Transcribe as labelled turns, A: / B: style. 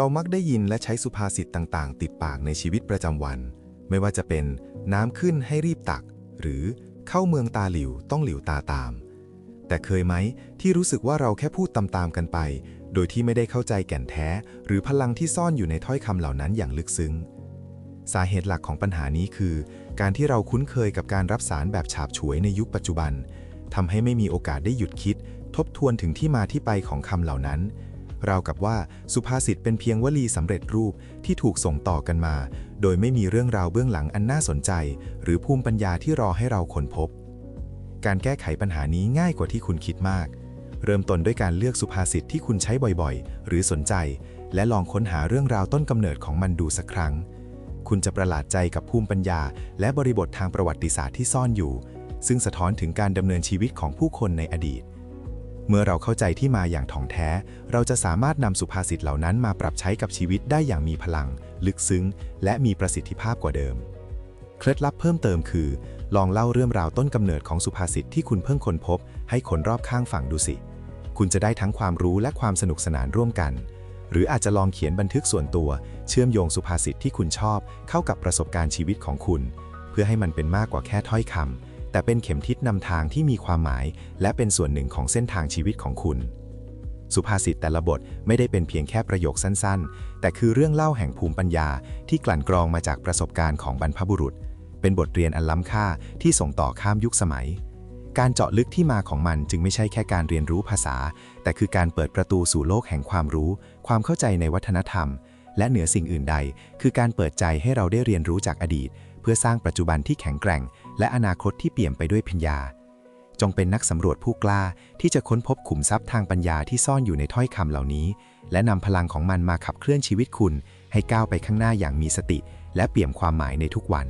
A: เรามักได้ยินและใช้สุภาษิตต่างๆ ติดปากในชีวิตประจำวัน ไม่ว่าจะเป็นน้ำขึ้นให้รีบตัก หรือเข้าเมืองตาหลิวต้องหลิวตาตาม แต่เคยไหมที่รู้สึกว่าเราแค่พูดตามๆกันไป โดยที่ไม่ได้เข้าใจแก่นแท้ หรือพลังที่ซ่อนอยู่ในถ้อยคำเหล่านั้นอย่างลึกซึ้ง สาเหตุหลักของปัญหานี้คือ การที่เราคุ้นเคยกับการรับสารแบบฉาบฉวยในยุคปัจจุบันทำให้ไม่มีโอกาสได้หยุดคิด ทบทวนถึงที่มาที่ไปของคำเหล่านั้น ราวกับว่าสุภาษิตเป็นเพียงวลีสำเร็จรูปที่ถูกส่งต่อกันมา โดยไม่มีเรื่องราวเบื้องหลังอันน่าสนใจ หรือภูมิปัญญาที่รอให้เราค้นพบ การแก้ไขปัญหานี้ง่ายกว่าที่คุณคิดมาก เริ่มต้นด้วยการเลือกสุภาษิตที่คุณใช้บ่อยๆ หรือสนใจ และลองค้นหาเรื่องราวต้นกำเนิดของมันดูสักครั้ง คุณจะประหลาดใจกับภูมิปัญญา และบริบททางประวัติศาสตร์ที่ซ่อนอยู่ ซึ่งสะท้อนถึงการดำเนินชีวิตของผู้คนในอดีต เมื่อเราเข้าใจที่มาอย่างถ่องแท้ เราจะสามารถนำสุภาษิตเหล่านั้นมาปรับใช้กับชีวิตได้อย่างมีพลัง ลึกซึ้ง และมีประสิทธิภาพกว่าเดิม เคล็ดลับเพิ่มเติมคือ ลองเล่าเรื่องราวต้นกำเนิดของสุภาษิตที่คุณเพิ่งค้นพบ ให้คนรอบข้างฟังดูสิ คุณจะได้ทั้งความรู้และความสนุกสนานร่วมกัน หรืออาจจะลองเขียนบันทึกส่วนตัว เชื่อมโยงสุภาษิตที่คุณชอบ เข้ากับประสบการณ์ชีวิตของคุณ เพื่อให้มันเป็นมากกว่าแค่ถ้อยคำ แต่เป็นเข็มทิศนำทางที่มีความหมาย และเป็นส่วนหนึ่งของเส้นทางชีวิตของคุณ สุภาษิตแต่ละบทไม่ได้เป็นเพียงแค่ประโยคสั้นๆ แต่คือเรื่องเล่าแห่งภูมิปัญญาที่กลั่นกรองมาจากประสบการณ์ของบรรพบุรุษ เป็นบทเรียนอันล้ำค่าที่ส่งต่อข้ามยุคสมัย การเจาะลึกที่มาของมันจึงไม่ใช่แค่การเรียนรู้ภาษา แต่คือการเปิดประตูสู่โลกแห่งความรู้ ความเข้าใจในวัฒนธรรม และเหนือสิ่งอื่นใด คือการเปิดใจให้เราได้เรียนรู้จากอดีต เพื่อสร้างปัจจุบันที่แข็งแกร่ง และอนาคตที่เปี่ยมไปด้วยปัญญา จงเป็นนักสำรวจผู้กล้าที่จะค้นพบขุมทรัพย์ทางปัญญาที่ซ่อนอยู่ในถ้อยคำเหล่านี้ และนำพลังของมันมาขับเคลื่อนชีวิตคุณ ให้ก้าวไปข้างหน้าอย่างมีสติ และเปี่ยมความหมายในทุกวัน